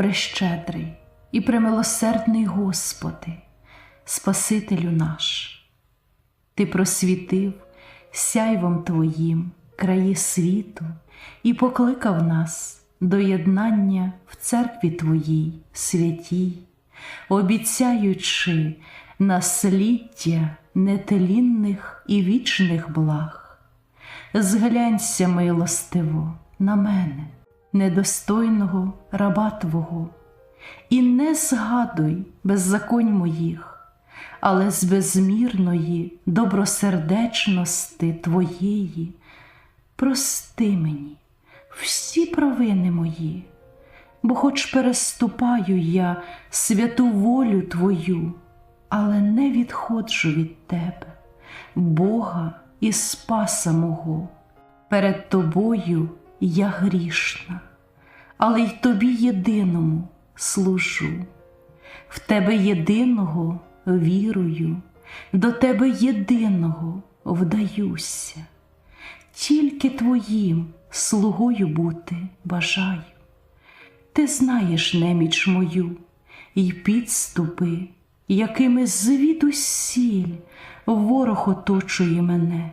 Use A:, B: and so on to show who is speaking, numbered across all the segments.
A: прещедрий і премилосердний Господи, Спасителю наш. Ти просвітив сяйвом Твоїм краї світу і покликав нас до єднання в церкві Твоїй святій, обіцяючи насліддя нетелінних і вічних благ. Зглянься милостиво на мене, недостойного раба Твого, і не згадуй беззаконь моїх, але з безмірної добросердечності Твоєї прости мені всі провини мої, бо хоч переступаю я святу волю Твою, але не відходжу від Тебе, Бога і Спаса мого. Перед Тобою я грішна, але й Тобі єдиному служу. В Тебе єдиного вірую, до Тебе єдиного вдаюся, тільки Твоїм слугою бути бажаю. Ти знаєш неміч мою і підступи, якими звідусіль ворог оточує мене,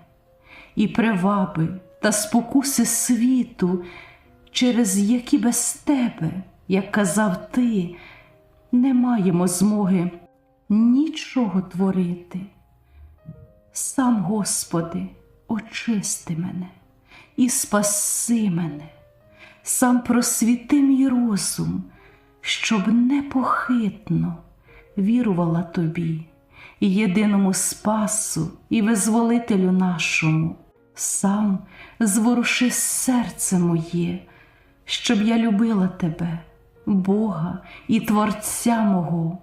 A: і приваби та спокуси світу, через які без тебе, як казав ти, не маємо змоги нічого творити. Сам, Господи, очисти мене і спаси мене, сам просвіти мій розум, щоб непохитно вірувала Тобі, єдиному Спасу і визволителю нашому, сам зворуши серце моє, щоб я любила Тебе, Бога і Творця мого,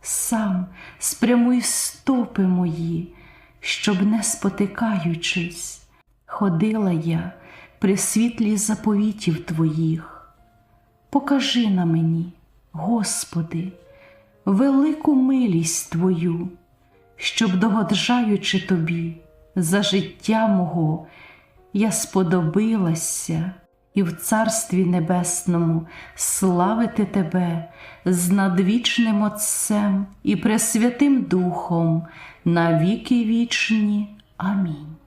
A: сам спрямуй стопи мої, щоб не спотикаючись, ходила я при світлі заповітів Твоїх. Покажи на мені, Господи, велику милість Твою, щоб, догоджаючи Тобі за життя мого, я сподобилася і в Царстві Небесному славити Тебе з надвічним Отцем і Пресвятим Духом на віки вічні. Амінь.